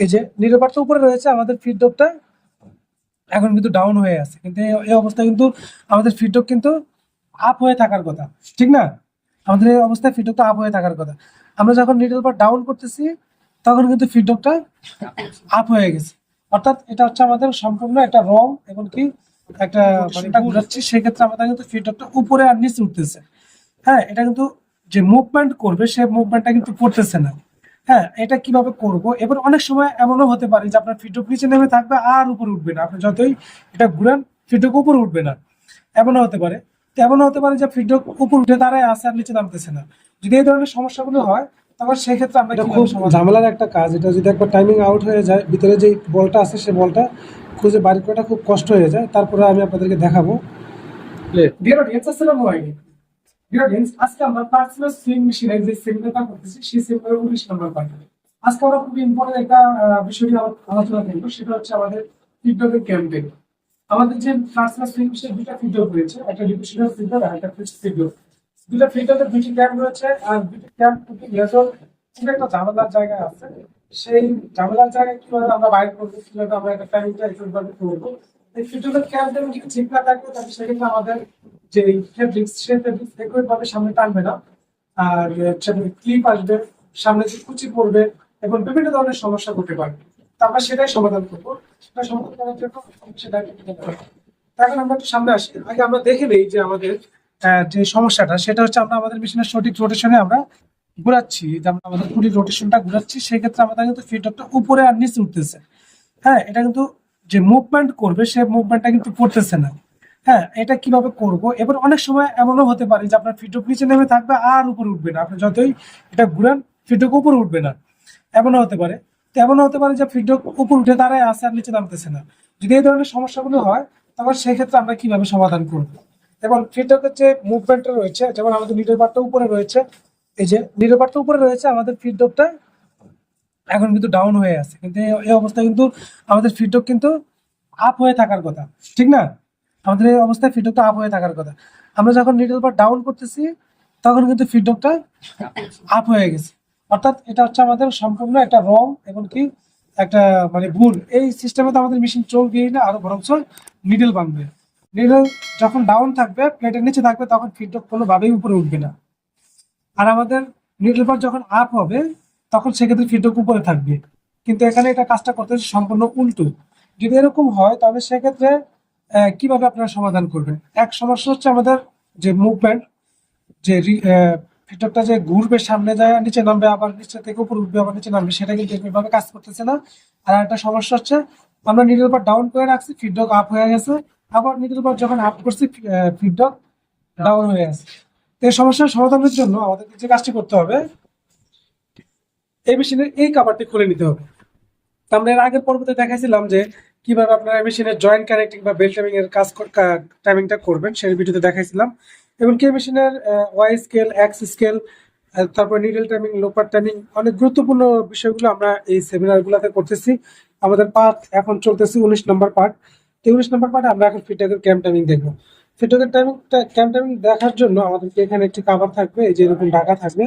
এই যে উপরে রয়েছে আমাদের ফিডব্যাকটা এখন কিন্তু ডাউন হয়ে আছে। কিন্তু এই- অবস্থায় কিন্তু আমাদের ফিডব্যাক কিন্তু আপ হয়ে থাকার কথা ঠিক না? আমাদের এই অবস্থায় ফিডব্যাকটা আপ হয়ে থাকার কথা। আমরা যখন নিডল বার ডাউন করতেছি তখন কিন্তু ফিডব্যাকটা আপ হয়ে গেছে। অর্থাৎ এটা হচ্ছে আমাদের সম্পূর্ণ একটা রং এবং কি একটা মানে ঘুরাচ্ছি সেক্ষেত্রে আমাদের কিন্তু ফিডব্যাকটা উপরে আর নিচে উঠতেছে। হ্যাঁ এটা কিন্তু যে মুভমেন্ট করবে সে মুভমেন্টটা কিন্তু করতেছে না। হ্যাঁ এটা কীভাবে করব? এবার অনেক সময় এমনও হতে পারে যে আপনার ফিডব্যাক নিচে নেমে থাকবে আর উপরে উঠবে না। আপনি যতই এটা ঘুরান ফিডব্যাক উপরে উঠবে না। এমনও হতে পারে। তো এমনও হতে পারে যে ফিডব্যাক উপর উঠে দাঁড়ায় আসে আর নিচে নামতেছে না। যদি এই ধরনের সমস্যাগুলো হয় তখন সেক্ষেত্রে আমরা এটা খুব ঝামেলার একটা কাজ। এটা যদি একবার টাইমিং আউট হয়ে যায় ভিতরে যে বলটা আছে সেই বলটা খুঁজে বাড়ি করাটা খুব কষ্ট হয়ে যায়। তারপরে আমি আপনাদেরকে দেখাবো। অডিয়েন্স আসসালামু আলাইকুম। আজকে আমরা পার্সোনাল সুইং মেশিনের যে সেমিনারটা করতেছি সেই সেমিনারের উনিশ নম্বর আজকে আমরা খুব ইম্পর্টেন্ট একটা বিষয় নিয়ে আলো- আলোচনা করব সেটা হচ্ছে আমাদের ফিডব্যাকের ক্যাম্পেইন আমাদের যে পার্সোনাল সুইং মেশিনের দুটা ফিডব্যাক রয়েছে একটা ডিভিশনাল ফিডব্যাক আর একটা ফিক্সড ফিডব্যাক দুটা ফিডব্যাকের দুটি ক্যাম্প রয়েছে আর দুটি ক্যাম্প দুটি খুব একটা ঝামেলার জায়গায় আছে সেই ঝামেলার জায়গায় কীভাবে আমরা বাইরে করব কীভাবে আমরা একটা একইভাবে করব এই ফিডব্যাকের ক্যাম্প যদি ঠিক থাকে তাহলে সেক্ষেত্রে আমাদের যে ফেব্রিক্স সেই ফেব্রিক্স একইভাবে সামনে টানবে না। আর ক্লিপ আসবে, সামনে যে কুচি পড়বে এবং বিভিন্ন ধরনের সমস্যা করতে পারে, তো আমরা সেটাই সমাধান করব। সেটা সমাধান করার জন্য সেটা এখন আমরা সামনে আসি। আগে আমরা দেখে নেই যে আমাদের যে সমস্যাটা, সেটা হচ্ছে আমরা আমাদের মেশিনের সঠিক রোটেশনে আমরা ঘুরাচ্ছি। যে আমরা আমাদের পুরী রোটেশনটা ঘুরাচ্ছি, সেক্ষেত্রে আমাদের কিন্তু ফিডব্যাকটা উপরে আর নিচে উঠতেছে। হ্যাঁ এটা কিন্তু যে মুভমেন্ট করবে, সে মুভমেন্টটা কিন্তু করতেছে না। হ্যাঁ এটা কীভাবে করব? এবার অনেক সময় এমনও হতে পারে যে আপনার ফিডব্যাক নিচে নেমে থাকবে, আর উপরে উঠবে না। আপনি যতই এটা ঘুরান ফিডব্যাক উপরে উঠবে না। এমনও হতে পারে। তো এমনও হতে পারে যে ফিডব্যাক উপর উঠে দাঁড়ায় আসে আর নিচে নামতেছে না। যদি এই ধরনের সমস্যাগুলো হয় তখন সেক্ষেত্রে আমরা কীভাবে সমাধান করব? এবং ফিডব্যাকের যে মুভমেন্টটা রয়েছে, যেমন আমাদের নিডল বারটা উপরে রয়েছে, এই যে নিডল বারটা উপরে রয়েছে, আমাদের ফিডব্যাকটা এখন কিন্তু ডাউন হয়ে আছে। কিন্তু এই- অবস্থায় কিন্তু আমাদের ফিডব্যাক কিন্তু আপ হয়ে থাকার কথা। ঠিক না? আমাদের এই অবস্থায় ফিডব্যাকটা আপ হয়ে থাকার কথা। আমরা যখন নিডল বার ডাউন করতেছি, তখন কিন্তু ফিডব্যাকটা আপ হয়ে গেছে। অর্থাৎ এটা হচ্ছে আমাদের সম্পূর্ণ একটা রং এবং কি একটা মানে ভুল। এই সিস্টেমে তো আমাদের মেশিন চলবেই না, আরও বরঞ্চ নিডল বানবে। নিডল যখন ডাউন থাকবে প্লেটের নিচে থাকবে, তখন ফিডব্যাক কোনোভাবেই উপরে উঠবে না। আর আমাদের নিডল বার যখন আপ হবে, তখন সেক্ষেত্রে ফিডব্যাক উপরে থাকবে। কিন্তু এখানে এটা কাজটা করতে সম্পূর্ণ উল্টো। যদি এরকম হয় তবে সেক্ষেত্রে কীভাবে আপনারা সমাধান করবেন? এক সমস্যা হচ্ছে আমাদের যে মুভমেন্ট যে ফিডব্যাকটা যে ঘুরবে, সামনে যায়, নিচে নামবে, আবার নিচে থেকে উপর উঠবে, আবার নিচে নামবে, সেটা কিন্তু এভাবে কাজ করতেছে না। আর একটা সমস্যা হচ্ছে, আমরা নিডল বার ডাউন করে রাখছি ফিডব্যাক আপ হয়ে গেছে। আবার নিডল বার যখন আপ করছি ফিডব্যাক ডাউন হয়ে গেছে। তো এই সমস্যার সমাধানের জন্য আমাদেরকে যে কাজটি করতে হবে, এই মেশিনের এই কাভারটি খুলে নিতে হবে। আমরা এর আগের পর্বতে দেখাইছিলাম যে কীভাবে আপনারা মেশিনের জয়েন্ট কানেক্টিং বা বেল্ট টাইমিং এর কাজ টাইমিংটা করবেন সেই ভিডিওতে দেখাইছিলাম। এবং কে মেশিনের ওয়াই স্কেল এক্স স্কেল তারপর নিডল টাইমিং লোপার টাইমিং অনেক গুরুত্বপূর্ণ বিষয়গুলো আমরা এই সেমিনারগুলোতে করতেছি। আমাদের পার্ট এখন চলতেছে উনিশ নম্বর পার্ট উনিশ নম্বর পার্টে আমরা এখন ফিটাকের ক্যাম্প টাইমিং দেখব। ফিটাকের টাইমিং ক্যাম্প টাইমিং দেখার জন্য আমাদেরকে এখানে একটি কাভার থাকবে, এই যে এরকম ঢাকা থাকবে।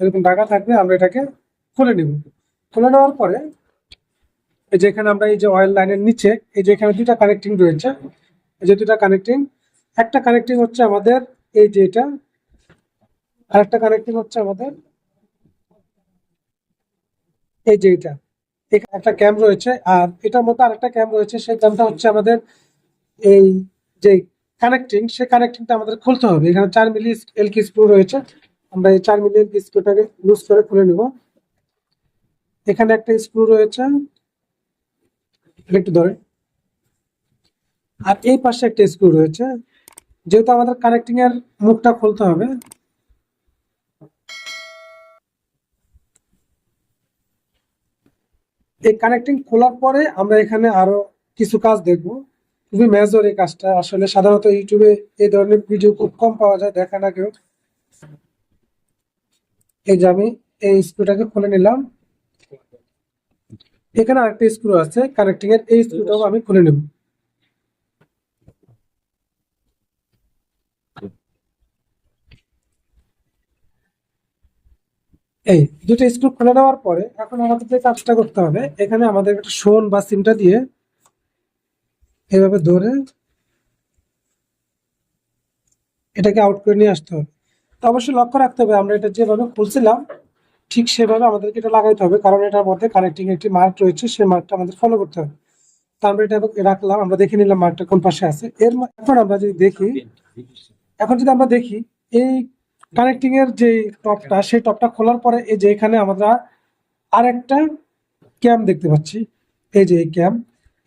এরকম ঢাকা থাকবে, আমরা এটাকে খুলে নিব। খুলে নেওয়ার পরে এই যে এখানে আমরা এই যে অয়েল লাইনের নিচে, এই যে এখানে দুইটা কানেক্টিং রয়েছে। এই যে দুইটা কানেক্টিং একটা কানেক্টিং হচ্ছে আমাদের এই যে এটা, আর একটা কানেক্টিং হচ্ছে আমাদের এই যে এটা। এখানে একটা ক্যাম রয়েছে, আর এটার মধ্যে আরেকটা ক্যাম রয়েছে, সেই ক্যামটা হচ্ছে আমাদের এই যে কানেক্টিং সেই কানেক্টিংটা আমাদের খুলতে হবে। এখানে চার মিলি এলকি স্ক্রু রয়েছে। আমরা এই চার মিলি এলকি স্ক্রুটাকে লুজ করে খুলে নিব। এখানে একটা স্ক্রু রয়েছে। একটু ধরে। আর এই পাশে একটা স্ক্রু রয়েছে। যেহেতু আমাদের কানেক্টিং এর মুখটা খুলতে হবে। এই কানেক্টিং খোলার পরে আমরা এখানে আরও কিছু কাজ দেখব। খুবই মেজর এই কাজটা। আসলে সাধারণত ইউটিউবে এই ধরনের ভিডিও খুব কম পাওয়া যায় দেখা না কেউ এই যে আমি এই স্ক্রুটাকে খুলে নিলাম। এখানে আরেকটা স্ক্রু আছে কানেক্টিং এর, এই স্ক্রুটাও আমি খুলে নেব। এই দুটো স্ক্রু খুলে নেওয়ার পরে এখন আমাদের যে কাজটা করতে হবে, এখানে আমাদের একটা শোন বা সিমটা দিয়ে এভাবে ধরে এটাকে আউট করে নিয়ে আসতে হবে। তো অবশ্যই লক্ষ্য রাখতে হবে, আমরা এটা যেভাবে খুলছিলাম ঠিক সেভাবে আমাদেরকে এটা লাগাইতে হবে, কারণ এটার মধ্যে কানেক্টিং একটি মার্ক রয়েছে, সেই মার্কটা আমাদের ফলো করতে হবে। তো আমরা এটা রাখলাম, আমরা দেখে নিলাম মার্কটা কোন পাশে আছে। এর এখন আমরা যদি দেখি, এখন যদি আমরা দেখি, এই কানেক্টিং এর যে টপটা, সেই টপটা খোলার পরে এই যে এখানে আমরা আরেকটা ক্যাম দেখতে পাচ্ছি। এই যে এই ক্যাম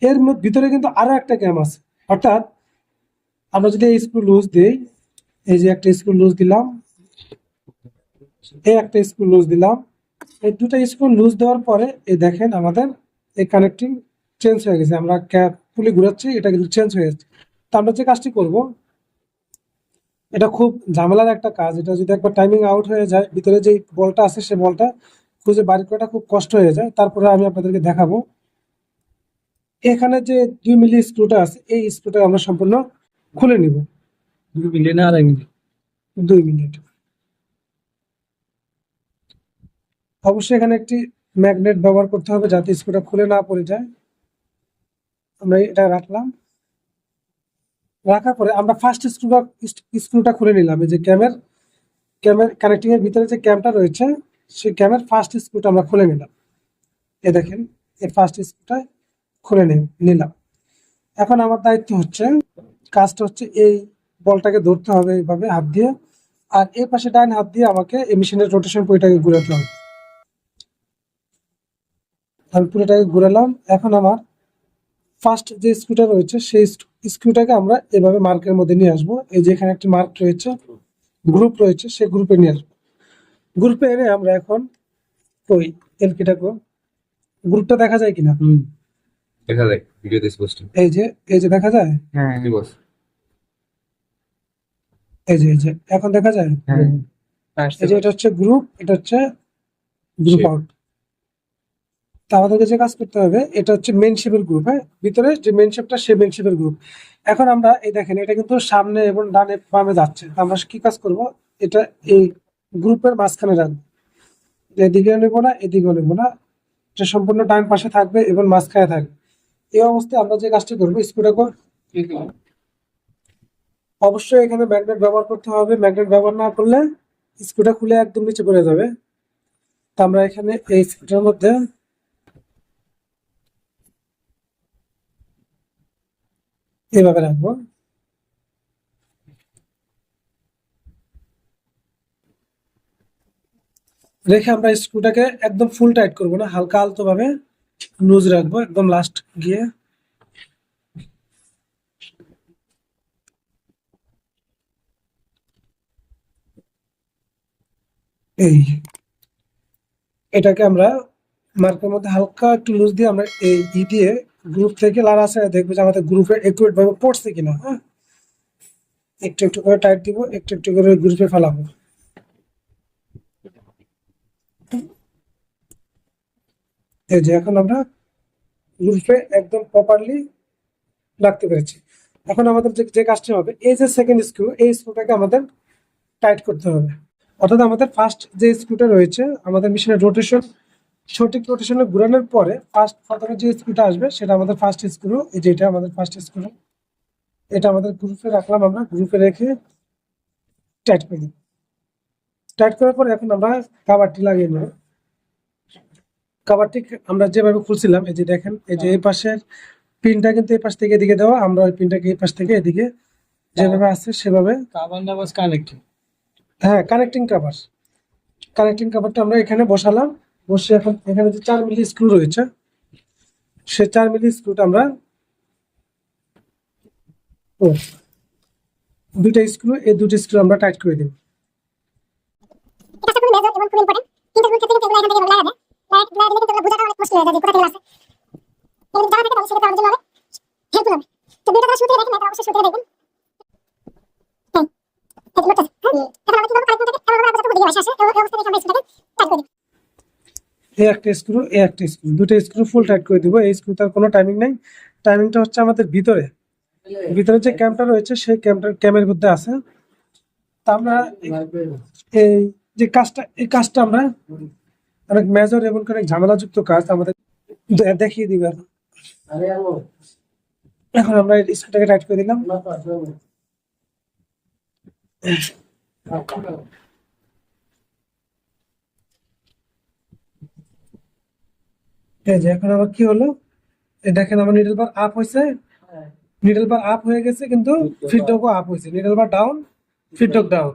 এর ভিতরে কিন্তু আরও একটা ক্যাম আছে। অর্থাৎ আমরা যদি এই স্ক্রু লুজ দিই, এই যে একটা স্ক্রু লুজ দিলাম এই একটা স্ক্রু লুজ দিলাম। এই দুটো স্ক্রু লুজ দেওয়ার পরে এই দেখেন আমাদের এই কানেক্টিং চেঞ্জ হয়ে গেছে। আমরা ক্যাপ পুলি ঘুরাচ্ছি এটা কিন্তু চেঞ্জ হয়ে যাচ্ছে। তো আমরা যে কাজটি করব এটা খুব ঝামেলার একটা কাজ। এটা যদি একবার টাইমিং আউট হয়ে যায় ভিতরে যে বলটা আছে সে বলটা খুঁজে বাড়ি করাটা খুব কষ্ট হয়ে যায়। তারপরে আমি আপনাদেরকে দেখাবো। এখানে যে দুই মিলি স্ক্রুটা আছে এই স্ক্রুটা আমরা সম্পূর্ণ খুলে নিব। দুই মিলিয়ন না আড়াই মিলিয়ন দুই মিনিট। অবশ্যই এখানে একটি ম্যাগনেট ব্যবহার করতে হবে যাতে স্ক্রুটা খুলে না পড়ে যায়। আমরা এটা রাখলাম। রাখার পরে আমরা ফার্স্ট স্ক্রুটা স্ক্রুটা খুলে নিলাম। এই যে ক্যামের ক্যামের কানেক্টিং এর ভিতরে যে ক্যামটা রয়েছে, সেই ক্যামের ফার্স্ট স্ক্রুটা আমরা খুলে নিলাম। এ দেখেন এই ফার্স্ট স্ক্রুটা খুলে নিলাম। এখন আমার দায়িত্ব হচ্ছে, কাজটা হচ্ছে এই বলটাকে ধরতে হবে এইভাবে, হাত দিয়ে। আর এই পাশে ডাইন হাত দিয়ে আমাকে এই মেশিনের রোটেশন পুরোটাকে ঘুরাতে হবে। আমি পুরোটাকে ঘুরালাম। এখন আমার ফার্স্ট যে স্ক্রুটা রয়েছে সেই স্ক্রুটাকে আমরা এভাবে মার্কের মধ্যে নিয়ে আসব। এই যে এখানে একটি মার্ক রয়েছে গ্রুপ রয়েছে সেই গ্রুপে নিয়ে আসব। গ্রুপে এনে আমরা এখন ওই এলকিটাকে গ্রুপটা দেখা যায় কিনা? হুম। দেখা যায় ভিডিওতে স্পষ্ট এই যে এই যে দেখা যায়? হ্যাঁ। এই যে এই যে এখন দেখা যায়? হ্যাঁ। এই যে এটা হচ্ছে গ্রুপ এটা হচ্ছে গ্রুপ আউট আমাদেরকে যে কাজ করতে হবে, এটা হচ্ছে মেন শেপের গ্রুপ হ্যাঁ? ভিতরে যে মেন শেপটা সে মেন শেপের গ্রুপ এখন আমরা, এই দেখেন, এটা কিন্তু সামনে এবং ডানে বামে যাচ্ছে। আমরা কি কাজ করব? এটা এই গ্রুপের মাঝখানে রাখব। এদিকে নেব না, এদিকেও নেব না। এটা সম্পূর্ণ ডান পাশে থাকবে এবং মাঝখানে থাকবে। এই অবস্থায় আমরা যে কাজটি করব স্ক্রুটাকে অবশ্যই এখানে ম্যাগনেট ব্যবহার করতে হবে। ম্যাগনেট ব্যবহার না করলে স্ক্রুটা খুলে একদম নিচে পড়ে যাবে। তা আমরা এখানে এই স্ক্রুটার মধ্যে এইভাবে রাখব। রেখে আমরা স্ক্রুটাকে একদম ফুল টাইট করব না, হালকা আলতো ভাবে লুজ রাখব একদম লাস্ট গিয়ে। এই, এটাকে আমরা মার্কের মধ্যে হালকা একটু লুজ দিয়ে আমরা এই ই দিয়ে গ্রুপ থেকে লার আছে, দেখব যে আমাদের গ্রুপে একুরেট ভাবে পড়ছে কিনা হ্যাঁ? একটু একটু করে টাইট দিব, একটু একটু করে গ্রুপে ফেলাবো। এই যে এখন আমরা গ্রুপে একদম প্রপারলি রাখতে পেরেছি। এখন আমাদের যে যে কাজটি হবে, এই যে সেকেন্ড স্ক্রু এই স্ক্রুটাকে আমাদের টাইট করতে হবে। অর্থাৎ আমাদের ফার্স্ট যে স্ক্রুটা রয়েছে, আমাদের মেশিনের রোটেশন সঠিক রোটেশনে ঘুরানোর পরে ফার্স্ট প্রথমে যে স্ক্রুটা আসবে সেটা আমাদের ফার্স্ট স্ক্রু এই যে এটা আমাদের ফার্স্ট স্ক্রু এটা আমাদের গ্রুপে রাখলাম আমরা গ্রুপে রেখে টাইট করে। দিই টাইট করার পরে এখন আমরা কাবারটি লাগিয়ে নেব। কাবারটি আমরা যেভাবে খুলছিলাম এই যে দেখেন এই যে এই পাশের পিনটা কিন্তু এই পাশ থেকে এদিকে দেওয়া আমরা ওই পিনটাকে এই পাশ থেকে এদিকে যেভাবে আছে সেভাবে কার্বন ডাবস কানেক্ট হ্যাঁ কানেক্টিং কাভার কানেক্টিং কাভারটা আমরা এখানে বসালাম। বসে এখন এখানে যে চার মিলি স্ক্রু রয়েছে, সে চার মিলি স্ক্রুটা আমরা ও, দুইটা স্ক্রু এই দুটো স্ক্রু আমরা টাইট করে দেব। মুশকিল হয়ে দেখবেন। এই স্ক্রুটাকে একটা স্ক্রু এই একটা স্ক্রু দুটো স্ক্রু ফুল টাইট করে দিব। এই স্ক্রু তার কোনো টাইমিং নেই। টাইমিংটা হচ্ছে আমাদের ভিতরে। ভিতরে যে ক্যামটা রয়েছে, সেই ক্যামটা ক্যামের মধ্যে আছে। তা আমরা এই যে কাজটা, এই কাজটা আমরা অনেক মেজর এবং অনেক ঝামেলাযুক্ত কাজ আমাদের দেখিয়ে দিবে এখন। এখন আমরা স্কুলটাকে টাইট করে দিলাম। এই যে এখন আবার কি হলো? দেখেন আমার নিডল বার আপ হয়েছে নিডল বার আপ হয়ে গেছে কিন্তু ফিডব্যাকও আপ হয়েছে needle bar down feedback down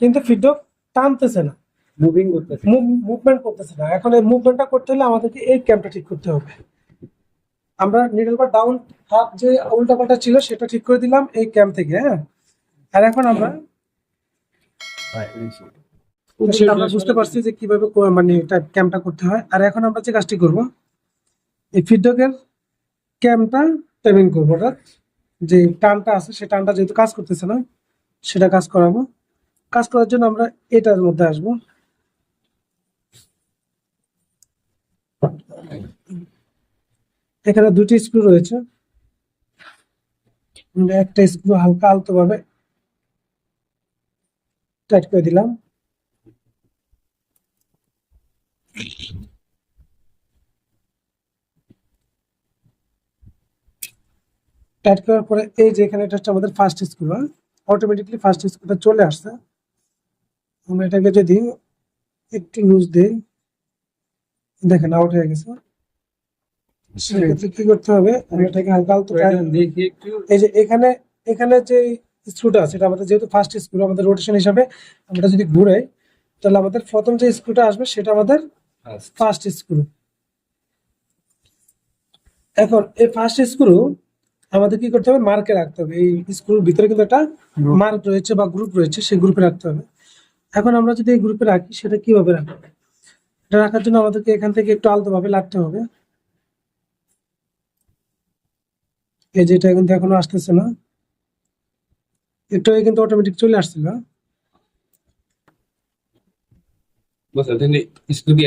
কিন্তু ফিডব্যাক টানতেছে না। মুভিং করতেছে। মুভমেন্ট করতেছে না। এখন এই মুভমেন্টটা করতে হলে আমাদেরকে এই ক্যাম্পটা ঠিক করতে হবে। আমরা নিডল বার ডাউন হাফ যে উল্টাপাল্টা ছিল সেটা ঠিক করে দিলাম এই ক্যাম্প থেকে হ্যাঁ? আর এখন আমরা আমরা বুঝতে পারছি যে কীভাবে মানে এটা ক্যাম্পটা করতে হয়। আর এখন আমরা যে কাজটি করব এই ফিডব্যাকের ক্যাম্পটা টেমিং করব অর্থাৎ যে টানটা আছে সেই টানটা যেহেতু কাজ করতেছে না, সেটা কাজ করাবো। কাজ করার জন্য আমরা এটার মধ্যে আসব। এখানে দুটি স্ক্রু রয়েছে। একটা স্ক্রু হালকা আলতো ভাবে টাইট করে দিলাম। টাইট করার পরে এই যে এখানে এটা হচ্ছে আমাদের ফার্স্ট স্ক্রু অটোমেটিকলি ফার্স্ট স্ক্রুটা চলে আসছে। আমরা এটাকে যদি একটু লুজ দিই দেখেন আউট হয়ে গেছে। সেক্ষেত্রে কি করতে হবে? এটাকে হালকা এই যে এখানে এখানে যে স্ক্রুটা আছে এটা আমাদের যেহেতু ফার্স্ট স্ক্রু আমাদের রোটেশন হিসাবে আমরা যদি ঘুরাই তাহলে আমাদের প্রথম যে স্ক্রুটা আসবে সেটা আমাদের ফার্স্ট স্ক্রু এখন এই ফার্স্ট স্ক্রু আমাদের কি করতে হবে? মার্কে রাখতে হবে। এই স্ক্রুর ভিতরে কিন্তু একটা মার্ক রয়েছে বা গ্রুপ রয়েছে সেই গ্রুপে রাখতে হবে। এখন আমরা যদি এই গ্রুপে রাখি সেটা কীভাবে রাখব? এটা রাখার জন্য আমাদেরকে এখান থেকে একটু আলতোভাবে লাগতে হবে। এই যে এটা কিন্তু এখনও আসতেছে না। একটু কিন্তু অটোমেটিক চলে আসছিল।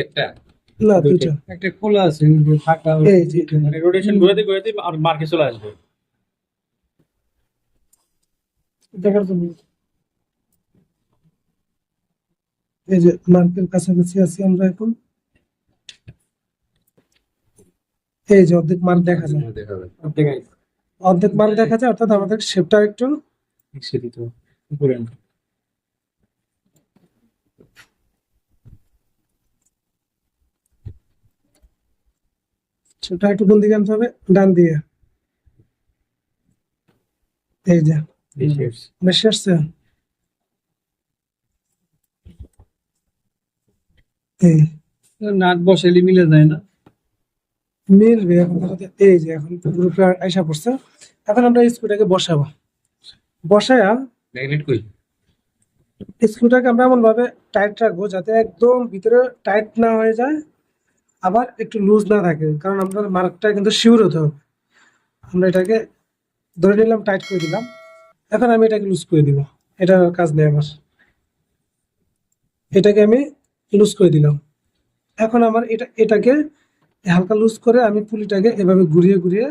একটা? না দুইটা। একটা খোলা আছে ফাঁকা। এই যে মানে রোটেশন ঘুরাতে ঘুরাতে আর মার্কে চলে আসবে। দেখার জন্য। এই যে মার্কের কাছাকাছি আছি আমরা এখন। এই যে অর্ধেক মার্ক দেখা যায়। অর্ধেক মার্ক দেখা যায় অর্থাৎ আমাদের শেপটা একটু শেপটা একটু কোন দিকে আনতে হবে ডান দিয়ে। এই যে। বেশি আসছে এই নাট বসাইলে মিলে যায় না। মিলবে এখন এই যে এখন গ্রুপে আইসা পড়ছে। এখন আমরা স্ক্রুটাকে বসাবো। বসায়া ম্যাগনেট কই? স্ক্রুটাকে আমরা এমন ভাবে টাইট রাখব যাতে একদম ভিতরে টাইট না হয়ে যায় আবার একটু লুজ না থাকে। কারণ আমাদের মার্কটা কিন্তু শিওর হতে হবে। আমরা এটাকে ধরে নিলাম টাইট করে দিলাম। এখন আমি এটাকে লুজ করে দিব এটা কাজ নেই আমার। এটাকে আমি লুজ করে দিলাম। এখন আমার এটা এটাকে হালকা লুজ করে আমি পুলিটাকে এভাবে ঘুরিয়ে ঘুরিয়ে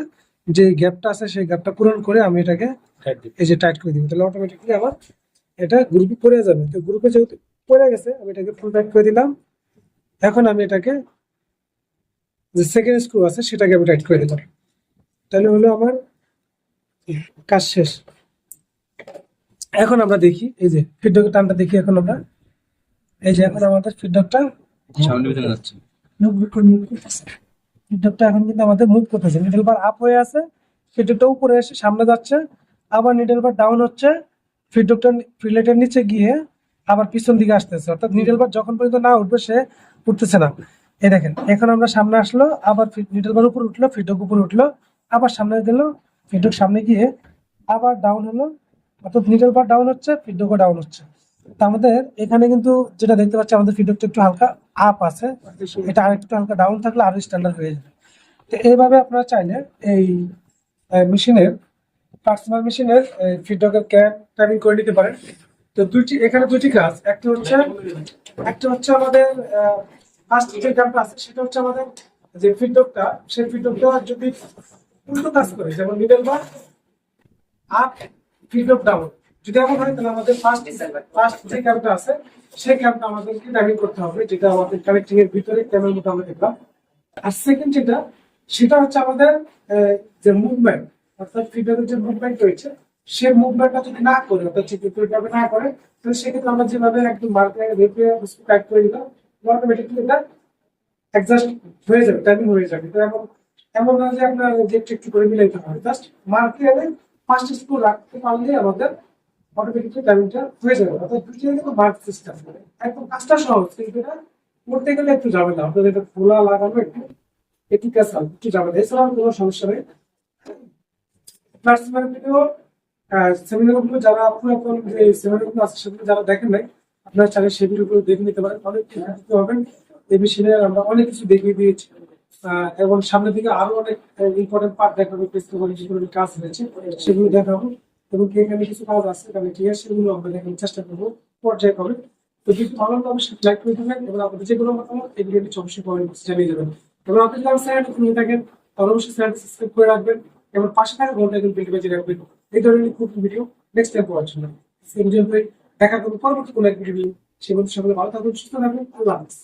যে গ্যাপটা আছে সেই গ্যাপটা পূরণ করে আমি এটাকে এই যে টাইট করে দিব তাহলে অটোমেটিকলি আমার এটা গ্রুপে পড়ে যাবে। তো গ্রুপে যেহেতু পড়ে গেছে আমি এটাকে ফুল টাইট করে দিলাম। এখন আমি এটাকে যে সেকেন্ড স্ক্রু আছে সেটাকে আমি টাইট করে দিলাম। তাহলে হলো আমার কাজ শেষ। এখন আমরা দেখি এই যে ফিডব্যাক টানটা দেখি এখন আমরা। এই যে এখন আমাদের ফিডব্যাকটা সামনে পিছনে যাচ্ছে। ফিডব্যাকটা এখন কিন্তু আমাদের মুভ করতেছে। নিডল বার আপ হয়ে আছে ফিডব্যাকটা উপরে এসে সামনে যাচ্ছে আবার নিডল বার ডাউন হচ্ছে ফিডব্যাকটা ফিলেটের নিচে গিয়ে আবার পিছন দিকে আসতেছে। অর্থাৎ নিডল বার যখন পর্যন্ত না উঠবে সে উঠতেছে না। এই দেখেন এখন আমরা সামনে আসলো আবার নিডল বার উপরে উঠল ফিডব্যাক উপরে উঠল আবার সামনে গেল ফিডব্যাক সামনে গিয়ে আবার ডাউন হলো অর্থাৎ নিডল বার ডাউন হচ্ছে ফিডব্যাকও ডাউন হচ্ছে। তা আমাদের এখানে কিন্তু যেটা দেখতে পাচ্ছি, আমাদের ফিডব্যাকটা একটু হালকা আপ আছে। এটা আরেকটু হালকা ডাউন থাকলে আরও স্ট্যান্ডার্ড হয়ে যাবে। তো এইভাবে আপনারা চাইলে এই মেশিনের পার্সোনাল মেশিনের ফিডব্যাকের ক্যাপ টাইমিং করে নিতে পারেন। তো দুইটি, এখানে দুইটি কাজ। একটা হচ্ছে একটা হচ্ছে আমাদের ফার্স্ট যে ক্যাম্পটা আছে, সেটা হচ্ছে আমাদের যে ফিডব্যাকটা সেই ফিডব্যাকটা যদি উল্টো কাজ করে, যেমন middle bar up feedback down যদি এমন হয়, তাহলে আমাদের ফার্স্ট ফার্স্ট যে ক্যাম্পটা আছে, সেই ক্যাম্পটা আমাদেরকে টাইমিং করতে হবে, যেটা আমাদের কানেক্টিং এর ভিতরে ক্যামের মতো আমরা দেখলাম। আর সেকেন্ড যেটা, সেটা হচ্ছে আমাদের যে মুভমেন্ট অর্থাৎ ফিডব্যাকের যে মুভমেন্ট রয়েছে সেই মুভমেন্টটা যদি না করে, অর্থাৎ চিকিৎসাভাবে না করে, তাহলে সেক্ষেত্রে আমরা যেভাবে একদম মার্কেট রেপে টাইপ করে দিলাম অটোমেটিকলি এটা অ্যাডজাস্ট হয়ে যাবে টাইমিং হয়ে যাবে। তো এমন এমন না যে আপনার যে একটু করে মিলাইতে হবে। জাস্ট মার্কেটে পাঁচটা স্কুল রাখতে পারলে আমাদের অটোমেটিকলি টাইমিংটা হয়ে যাবে। অর্থাৎ দুটি কিন্তু মার্ক সিস্টেম একদম কাজটা সহজ, কিন্তু এটা করতে গেলে একটু যাবে না আপনাদের এটা খোলা লাগানো একটু একটু ক্যাসাল একটু যাবে না এছাড়াও কোনো সমস্যা নেই। সেমিনারগুলো যারা আছে সেগুলো যারা দেখেন নাই, আপনারা দেখে নিতে পারেন। আমরা অনেক কিছু দেখিয়ে দিয়েছি। এবং সামনের দিকে আরও অনেক ইম্পর্টেন্ট পার্ট দেখাবো যেগুলো কাজ রয়েছে সেগুলো দেখাবো। এবং এখানে কিছু কাজ আছে ঠিক আছে, সেগুলো আমরা দেখানোর চেষ্টা করব, পর্যায়ক্রমে। তো যদি ভালো লাগে অবশ্যই লাইক করে দেবেন, এবং আপনাদের যেগুলো মতামত এগুলো নিচে অবশ্যই কমেন্ট জানিয়ে দেবেন। এবং আপনি যদি আমার চ্যানেলটা খুলে থাকেন, তাহলে অবশ্যই চ্যানেলটা সাবস্ক্রাইব করে রাখবেন, এবং পাশে থাকা ঘণ্টা কিন্তু বেশি বেশি রাখবেন। এই ধরনের খুব ভিডিও নেক্সট টাইম পাওয়ার জন্য। সেই দেখা করব পরবর্তী কোনো এক ভিডিও সে বন্ধু সকলে ভালো থাকুন, সুস্থ থাকুন, আল্লাহ হাফিজ।